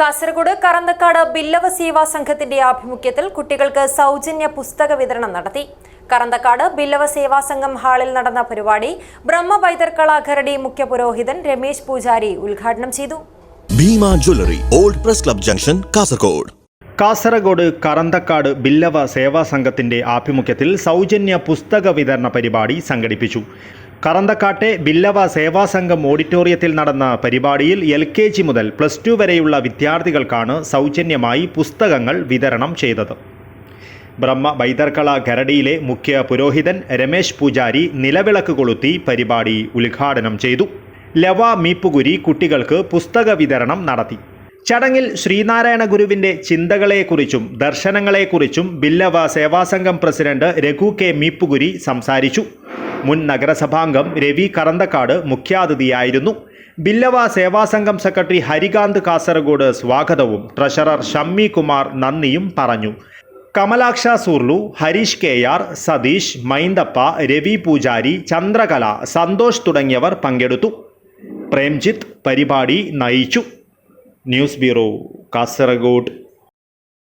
കാസർഗോഡ് കറന്തക്കാട് ബില്ലവ സേവാ സംഘത്തിന്റെ ആഭിമുഖ്യത്തിൽ കുട്ടികൾക്ക് സൗജന്യ പുസ്തക വിതരണം നടത്തി. കറന്തക്കാട് ബില്ലവ സേവാ സംഘം ഹാളിൽ നടന്ന പരിപാടി ബ്രഹ്മ പൈതർക്കള ഖരടി മുഖ്യ പുരോഹിതൻ രമേശ് പൂജാരി ഉദ്ഘാടനം ചെയ്തു. Bhima jewellery old press club junction Kasaragod. Kasaragod Karanthakkad Billava Seva സംഘത്തിന്റെ ആഭിമുഖ്യത്തിൽ സൗജന്യ പുസ്തക വിതരണ പരിപാടി സംഘടിപ്പിച്ചു. കറന്തക്കാട്ടെ ബില്ലവ സേവാ സംഘം ഓഡിറ്റോറിയത്തിൽ നടന്ന പരിപാടിയിൽ എൽ കെ ജി മുതൽ പ്ലസ് ടു വരെയുള്ള വിദ്യാർത്ഥികൾക്കാണ് സൗജന്യമായി പുസ്തകങ്ങൾ വിതരണം ചെയ്തത്. ബ്രഹ്മ ബൈതർക്കള ഗരടിയിലെ മുഖ്യ പുരോഹിതൻ രമേശ് പൂജാരി നിലവിളക്ക് കൊളുത്തി പരിപാടി ഉദ്ഘാടനം ചെയ്തു. ലവ മീപ്പുകുരി കുട്ടികൾക്ക് പുസ്തക വിതരണം നടത്തി. ചടങ്ങിൽ ശ്രീനാരായണ ഗുരുവിന്റെ ചിന്തകളെക്കുറിച്ചും ദർശനങ്ങളെക്കുറിച്ചും ബില്ലവ സേവാസംഘം പ്രസിഡന്റ് രഘു കെ മീപ്പുകുരി സംസാരിച്ചു. മുൻ നഗരസഭാംഗം രവി കറന്തക്കാട് മുഖ്യാതിഥിയായിരുന്നു. ബില്ലവ സേവാസംഘം സെക്രട്ടറി ഹരികാന്ത് കാസർഗോഡ് സ്വാഗതവും ട്രഷറർ ഷമ്മി കുമാർ നന്ദിയും പറഞ്ഞു. കമലാക്ഷ സൂർലു ഹരീഷ് കെ ആർ സതീഷ് മൈന്ദപ്പ രവി പൂജാരി ചന്ദ്രകല സന്തോഷ് തുടങ്ങിയവർ പങ്കെടുത്തു. പ്രേംജിത്ത് പരിപാടി നയിച്ചു. News bureau Kasaragod.